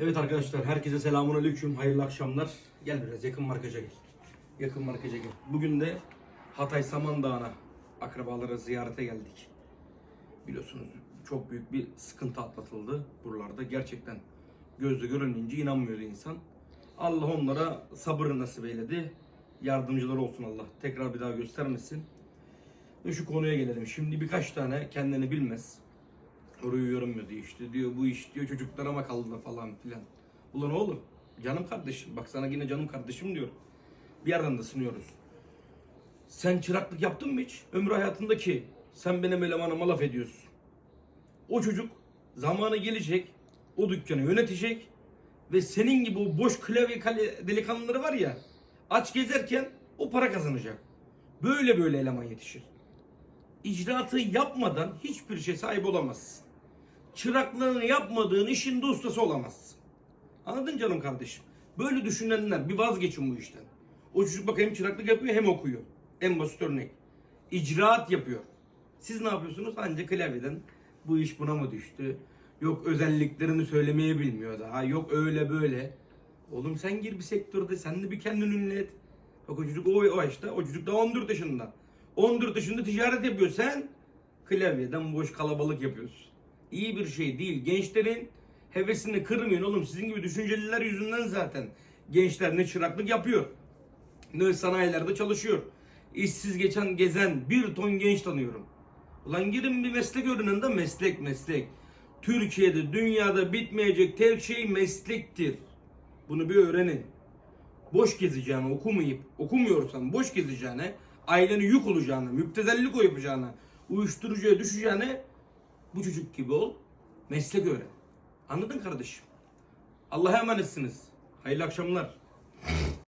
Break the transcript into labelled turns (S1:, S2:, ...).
S1: Evet arkadaşlar herkese selamun aleyküm. Hayırlı akşamlar. Gel biraz yakın markaja gel. Yakın markaja gel. Bugün de Hatay Samandağ'ına akrabalara ziyarete geldik. Biliyorsunuz çok büyük bir sıkıntı atlatıldı buralarda. Gerçekten gözle görününce inanmıyordu insan. Allah onlara sabır nasip eyledi. Yardımcıları olsun Allah. Tekrar bir daha göstermesin. Ve şu konuya gelelim. Şimdi birkaç tane kendini bilmez. Orayı yorumluyordu işte diyor bu iş diyor çocuklarıma kaldı falan filan. Ulan oğlum canım kardeşim bak sana yine canım kardeşim diyor. Bir yerden de sınıyoruz. Sen çıraklık yaptın mı hiç? Ömrü hayatındaki sen benim elemanıma laf ediyorsun. O çocuk zamanı gelecek o dükkanı yönetecek ve senin gibi o boş klavye kale delikanlıları var ya aç gezerken o para kazanacak. Böyle böyle eleman yetişir. İcraatı yapmadan hiçbir şey sahip olamazsın. Çıraklığını yapmadığın işin de ustası olamazsın. Anladın canım kardeşim? Böyle düşünenler bir vazgeçin bu işten. O çocuk bak hem çıraklık yapıyor hem okuyor. En basit örnek. İcraat yapıyor. Siz ne yapıyorsunuz? Ancak klavyeden bu iş buna mı düştü? Yok özelliklerini söylemeyi bilmiyor daha. Yok öyle böyle. Oğlum sen gir bir sektörde sen de bir kendini ünlü et. Bak o çocuk o, o yaşta. O çocuk daha 14 yaşında. 14 yaşında ticaret yapıyor. Sen klavyeden boş kalabalık yapıyorsun. İyi bir şey değil. Gençlerin hevesini kırmayın oğlum. Sizin gibi düşünceliler yüzünden zaten gençler ne çıraklık yapıyor. Ne sanayilerde çalışıyor. İşsiz geçen gezen bir ton genç tanıyorum. Ulan girin bir meslek öğrenin de meslek meslek. Türkiye'de dünyada bitmeyecek tek şey meslektir. Bunu bir öğrenin boş gezeceğine okumayıp okumuyorsan boş gezeceğine aileni yük olacağına, müptezellik o yapacağına, uyuşturucuya düşeceğine bu çocuk gibi ol, meslek öğren. Anladın kardeşim? Allah'a emanetsiniz. Hayırlı akşamlar.